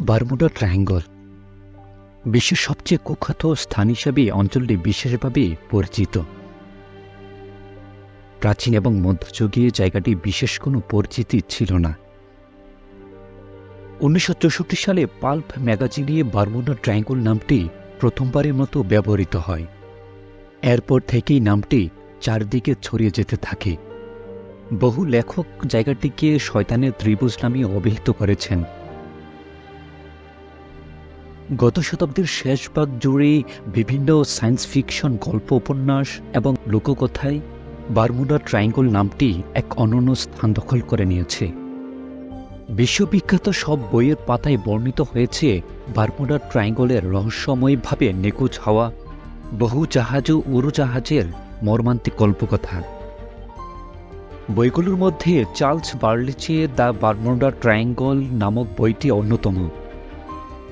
Bermuda triangle. বিশ্বের সবচেয়ে কুখ্যাত স্থান হিসাবে অঞ্চলটি বিশেষভাবে পরিচিত। প্রাচীন এবং মধ্যযুগীয় জায়গাটি বিশেষ কোনো পরিচিতি ছিল না। উনিশশো চৌষট্টি সালে পাল্প ম্যাগাজিনে বারমুডা ট্রায়াঙ্গল নামটি প্রথমবারের মতো ব্যবহৃত হয়। এরপর থেকেই নামটি চারদিকে ছড়িয়ে যেতে থাকে। বহু লেখক জায়গাটিকে শয়তানের ত্রিভুজ নামে অভিহিত করেছেন। গত শতাব্দীর শেষ ভাগ জুড়ে বিভিন্ন সায়েন্স ফিকশন গল্প, উপন্যাস এবং লোককথায় বারমুডা ট্রায়াঙ্গল নামটি এক অনন্য স্থান দখল করে নিয়েছে। বিশ্ববিখ্যাত সব বইয়ের পাতায় বর্ণিত হয়েছে বারমুডা ট্রায়াঙ্গলের রহস্যময়ভাবে নিখোঁজ হওয়া বহু জাহাজ ও উড়োজাহাজের মর্মান্তিক কল্পকথা বইগুলোর মধ্যে Charles Berlitz the Bermuda triangle নামক বইটি অন্যতম।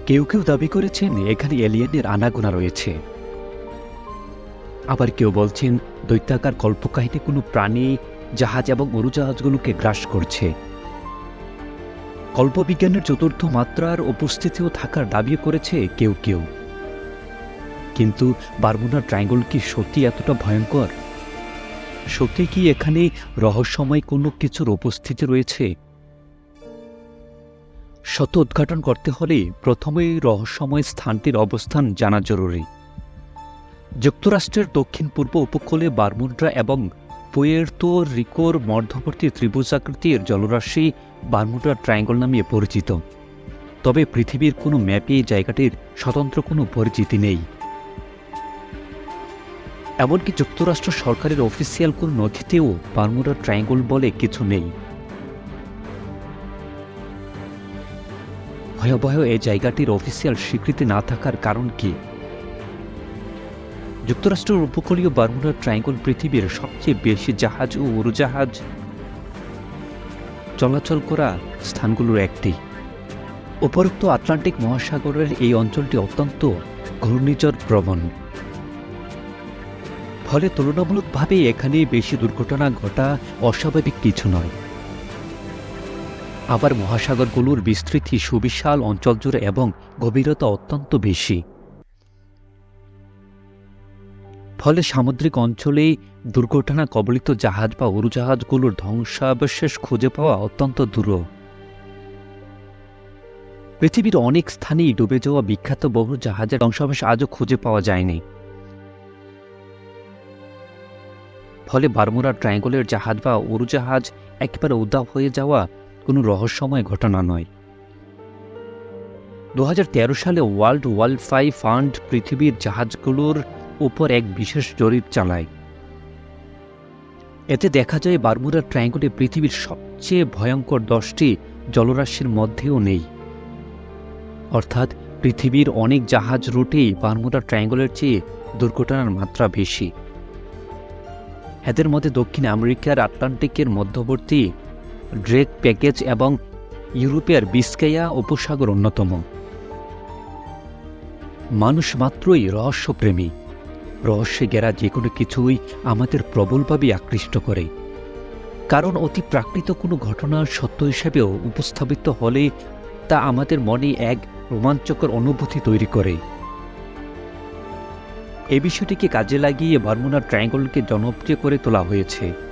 কেউ কেউ দাবি করেছেন এখানে এলিয়েনের আনাগোনা রয়েছে। আবার কেউ বলছেন দৈত্যাকার কল্পকাহিনী কোনো প্রাণী, জাহাজ এবং উড়োজাহাজগুলোকে গ্রাস করছে। কল্পবিজ্ঞানের চতুর্থ মাত্রার উপস্থিতিও থাকার দাবি করেছে কেউ কেউ। কিন্তু বারমুডা ট্রায়াঙ্গল কি সত্যি এতটা ভয়ঙ্কর? সত্যি কি এখানে রহস্যময় কোনো কিছুর উপস্থিতি রয়েছে? সত্য উদ্ঘাটন করতে হলে প্রথমেই রহস্যময় স্থানটির অবস্থান জানা জরুরি। যুক্তরাষ্ট্রের দক্ষিণ পূর্ব উপকূলে বারমুড্রা এবং পুয়ের্তো রিকোর মধ্যবর্তী ত্রিভুজাকৃতির জলরাশি বারমুডা ট্রায়াঙ্গল নামে পরিচিত। তবে পৃথিবীর কোনো ম্যাপে এই জায়গাটির স্বতন্ত্র কোনো পরিচিতি নেই। এমনকি যুক্তরাষ্ট্র সরকারের অফিসিয়াল কোনো নথিতেও বারমুডা ট্রায়াঙ্গল বলে কিছু নেই। ভয়াবহ এই জায়গাটির অফিসিয়াল স্বীকৃতি না থাকার কারণ কি? যুক্তরাষ্ট্রের উপকূলীয় বারমুডা ট্রায়াঙ্গল পৃথিবীর সবচেয়ে বেশি জাহাজ ও উড়োজাহাজ চলাচল করা স্থানগুলোর একটি। উপরোক্ত আটলান্টিক মহাসাগরের এই অঞ্চলটি অত্যন্ত ঘূর্ণিঝড় প্রবণ ফলে তুলনামূলকভাবে এখানে বেশি দুর্ঘটনা ঘটা অস্বাভাবিক কিছু নয়। আবার মহাসাগরগুলোর বিস্তৃতি সুবিশাল অঞ্চল জুড়ে এবং গভীরতা অত্যন্ত বেশি। ফলে সামুদ্রিক অঞ্চলে দুর্ঘটনা, কবলিত জাহাজ বা উড়োজাহাজগুলোর ধ্বংসাবশেষ খুঁজে পাওয়া অত্যন্ত দূর। পৃথিবীর অনেক স্থানেই ডুবে যাওয়া বিখ্যাত বহু জাহাজের ধ্বংসাবশেষ আজও খুঁজে পাওয়া যায়নি। ফলে বারমুরা ট্রায়াঙ্গলের জাহাজ বা উড়োজাহাজ একেবারে উদাও হয়ে যাওয়া কোনো রহস্যময় ঘটনা নয়। দু সালে ওয়ার্ল্ড ওয়ার্ল্ড ফাই ফান্ড পৃথিবীর জাহাজগুলোর উপর এক বিশেষ জরিপ চালায়। এতে দেখা যায় বারমুডা ট্রায়াঙ্গলে পৃথিবীর সবচেয়ে ভয়ঙ্কর দশটি জলরাশির মধ্যেও নেই। অর্থাৎ পৃথিবীর অনেক জাহাজ রুটেই বারমুডা ট্রায়াঙ্গলের চেয়ে দুর্ঘটনার মাত্রা বেশি। এদের মধ্যে দক্ষিণ আমেরিকার আটলান্টিকের মধ্যবর্তী ড্রেক প্যাকেজ এবং ইউরোপের বিস্কেয়া উপসাগর অন্যতম। মানুষ মাত্রই রহস্যপ্রেমী। রহস্যে গেরা যে কোনো কিছুই আমাদের প্রবলভাবে আকৃষ্ট করে। কারণ অতি প্রাকৃত কোনো ঘটনা সত্য হিসেবেও উপস্থাপিত হলে তা আমাদের মনে এক রোমাঞ্চকর অনুভূতি তৈরি করে। এ বিষয়টিকে কাজে লাগিয়ে বার্মুনা ট্রায়াঙ্গলকে জনপ্রিয় করে তোলা হয়েছে।